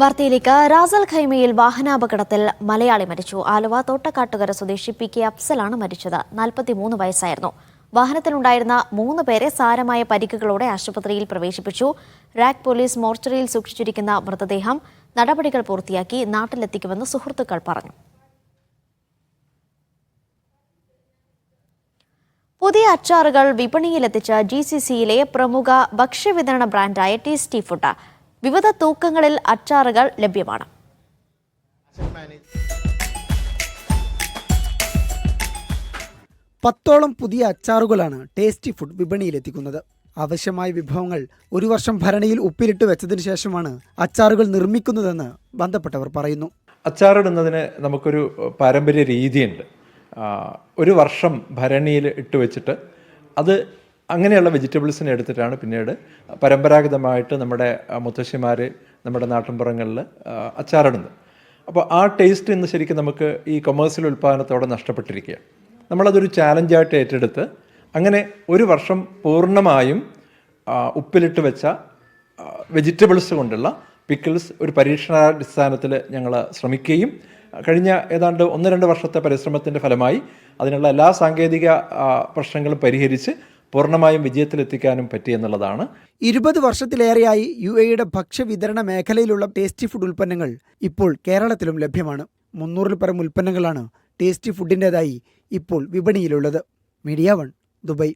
വാർത്തയിലേക്ക്. റാസൽ ഖൈമയിൽ വാഹനാപകടത്തിൽ മലയാളി മരിച്ചു. ആലുവ തോട്ടക്കാട്ടുകര സ്വദേശി പി കെ അഫ്സലാണ് മരിച്ചത്. നാൽപ്പത്തിമൂന്ന് വയസ്സായിരുന്നു. വാഹനത്തിലുണ്ടായിരുന്ന മൂന്ന് പേരെ സാരമായ പരിക്കുകളോടെ ആശുപത്രിയിൽ പ്രവേശിപ്പിച്ചു. റാക് പോലീസ് മോർച്ചറിയിൽ സൂക്ഷിച്ചിരിക്കുന്ന മൃതദേഹം നടപടികൾ പൂർത്തിയാക്കി നാട്ടിലെത്തിക്കുമെന്ന് സുഹൃത്തുക്കൾ പറഞ്ഞു. പുതിയ അച്ചാറുകൾ വിപണിയിലെത്തിച്ച ജി സി സിയിലെ പ്രമുഖ ഭക്ഷ്യവിതരണ ബ്രാൻഡായ ടേസ്റ്റി ഫുഡ് വിവിധ തൂക്കങ്ങളിൽ അച്ചാറുകൾ ലഭ്യമാണ്. പത്തോളം പുതിയ അച്ചാറുകളാണ് ടേസ്റ്റി ഫുഡ് വിപണിയിലെത്തിക്കുന്നത്. ആവശ്യമായ വിഭവങ്ങൾ ഒരു വർഷം ഭരണിയിൽ ഉപ്പിലിട്ട് വെച്ചതിന് ശേഷമാണ് അച്ചാറുകൾ നിർമ്മിക്കുന്നതെന്ന് ബന്ധപ്പെട്ടവർ പറയുന്നു. അച്ചാറിടുന്നതിന് നമുക്കൊരു പാരമ്പര്യ രീതിയുണ്ട്. ഒരു വർഷം ഭരണിയിൽ ഇട്ട് വെച്ചിട്ട് അത് അങ്ങനെയുള്ള വെജിറ്റബിൾസിനെ എടുത്തിട്ടാണ് പിന്നീട് പരമ്പരാഗതമായിട്ട് നമ്മുടെ മുത്തശ്ശിമാർ നമ്മുടെ നാട്ടിൻപുറങ്ങളിൽ അച്ചാറിടുന്നത്. അപ്പോൾ ആ ടേസ്റ്റ് ഇന്ന് ശരിക്കും നമുക്ക് ഈ കൊമേഴ്സ്യൽ ഉൽപ്പാദനത്തോടെ നഷ്ടപ്പെട്ടിരിക്കുക നമ്മളതൊരു ചാലഞ്ചായിട്ട് ഏറ്റെടുത്ത് അങ്ങനെ ഒരു വർഷം പൂർണമായും ഉപ്പിലിട്ട് വെച്ച വെജിറ്റബിൾസ് കൊണ്ടുള്ള പിക്കിൾസ് ഒരു പരീക്ഷണാടിസ്ഥാനത്തിൽ ഞങ്ങൾ ശ്രമിക്കുകയും കഴിഞ്ഞ ഏതാണ്ട് ഒന്ന് രണ്ട് വർഷത്തെ പരിശ്രമത്തിന്റെ ഫലമായി അതിനുള്ള എല്ലാ സാങ്കേതിക പ്രശ്നങ്ങളും പരിഹരിച്ച് പൂർണമായും വിജയത്തിലെത്തിക്കാനും പറ്റി എന്നുള്ളതാണ്. ഇരുപത് വർഷത്തിലേറെയായി യു എയുടെ ഭക്ഷ്യവിതരണ മേഖലയിലുള്ള ടേസ്റ്റി ഫുഡ് ഉൽപ്പന്നങ്ങൾ ഇപ്പോൾ കേരളത്തിലും ലഭ്യമാണ്. മുന്നൂറിൽ പരം ഉൽപ്പന്നങ്ങളാണ് ടേസ്റ്റി ഫുഡിന്റെതായി ഇപ്പോൾ വിപണിയിലുള്ളത്. Media one Dubai